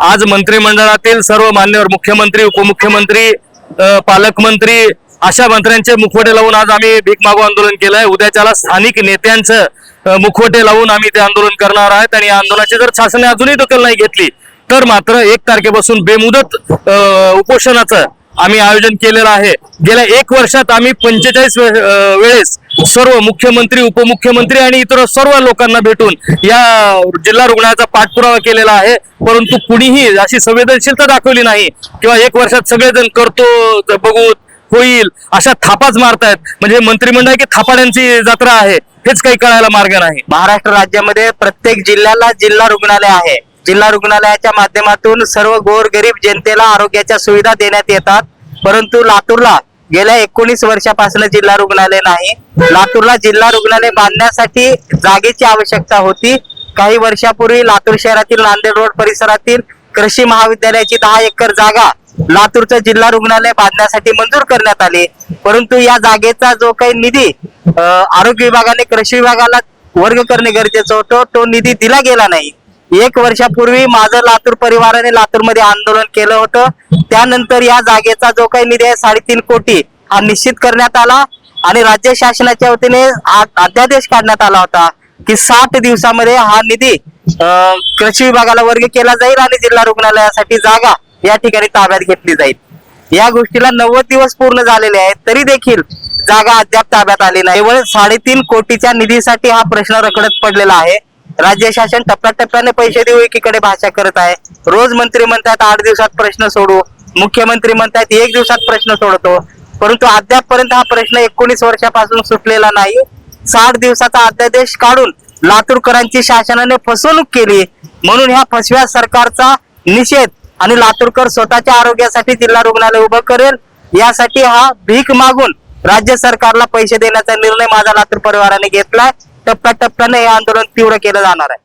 आज मंत्रिमंडळातील सर्व मान्यवर मुख्यमंत्री उपमुख्यमंत्री पालकमंत्री अशा मंत्र्यांचे मुखवटे लावून आज आम्ही भीक मागू आंदोलन केलंय. उद्याच्याला स्थानिक नेत्यांचं मुखवटे लावून आम्ही ते आंदोलन करणार आहेत आणि या आंदोलनाची जर शासनाने अजूनही दखल नाही घेतली तर मात्र एक तारखेपासून बेमुदत उपोषणाचं आम्ही आयोजन केलेलं आहे. गेल्या एक वर्षात आम्ही पंचेचाळीस वेळेस सर्व मुख्यमंत्री उपमुख्यमंत्री आणि इतर सर्व लोकांना भेटून या जिल्हा रुग्णालयाचा पाठपुरावा केलेला आहे. परंतु कुणीही अशी संवेदनशीलता दाखवली नाही किंवा एक वर्षात सगळेजण करतो बघू होईल अशा थापाच मारतायत. म्हणजे मंत्रिमंडळ की थापाड्यांची जत्रा आहे हेच काही कळायला मार्ग नाही. महाराष्ट्र राज्यामध्ये प्रत्येक जिल्ह्याला जिल्हा रुग्णालय आहे. जिल्हा रुग्णालयाच्या माध्यमातून सर्व गोरगरीब जनतेला आरोग्याच्या सुविधा देण्यात येतात. परंतु लातूरला गेल्या एकोणीस वर्षापासून जिल्हा रुग्णालय नाही. लातूरला जिल्हा रुग्णालय बांधण्यासाठी जागेची आवश्यकता होती. काही वर्षापूर्वी लातूर शहरातील नांदेड रोड परिसरातील कृषी महाविद्यालयाची दहा एकर जागा लातूरचं जिल्हा रुग्णालय बांधण्यासाठी मंजूर करण्यात आली. परंतु या जागेचा जो काही निधी आरोग्य विभागाने कृषी विभागाला वर्ग करणे गरजेचं होतं तो निधी दिला गेला नाही. एक वर्षापूर्वी माझं लातूर परिवाराने लातूरमध्ये आंदोलन केलं होतं. त्यानंतर या जागेचा जो काही निधी आहे साडेतीन कोटी हा निश्चित करण्यात आला आणि राज्य शासनाच्या वतीने अध्यादेश काढण्यात आला होता की साठ दिवसामध्ये हा निधी कृषी विभागाला वर्ग केला जाईल आणि जिल्हा रुग्णालयासाठी जागा या ठिकाणी ताब्यात घेतली जाईल. या गोष्टीला नव्वद दिवस पूर्ण झालेले आहेत तरी देखील जागा अद्याप ताब्यात आली नाही. केवळ साडेतीन कोटीच्या निधीसाठी हा प्रश्न रखडत पडलेला आहे. राज्य शासन टप्प्याटप्प्याने पैसे देऊ एकीकडे भाषा करत आहे. रोज मंत्री म्हणतात आठ दिवसात प्रश्न सोडू. मुख्यमंत्री म्हणतात एक दिवसात प्रश्न सोडतो. परंतु अद्यापपर्यंत हा प्रश्न एकोणीस वर्षापासून सुटलेला नाही. साठ दिवसाचा अध्यादेश काढून लातूरकरांची शासनाने फसवणूक केली. म्हणून ह्या फसव्या सरकारचा निषेध आणि लातूरकर स्वतःच्या आरोग्यासाठी जिल्हा रुग्णालय उभं करेल. यासाठी हा भीक मागून राज्य सरकारला पैसे देण्याचा निर्णय माझा लातूर परिवाराने घेतलाय. टप्प्याटप्प्याने हे आंदोलन तीव्र केलं जाणार आहे.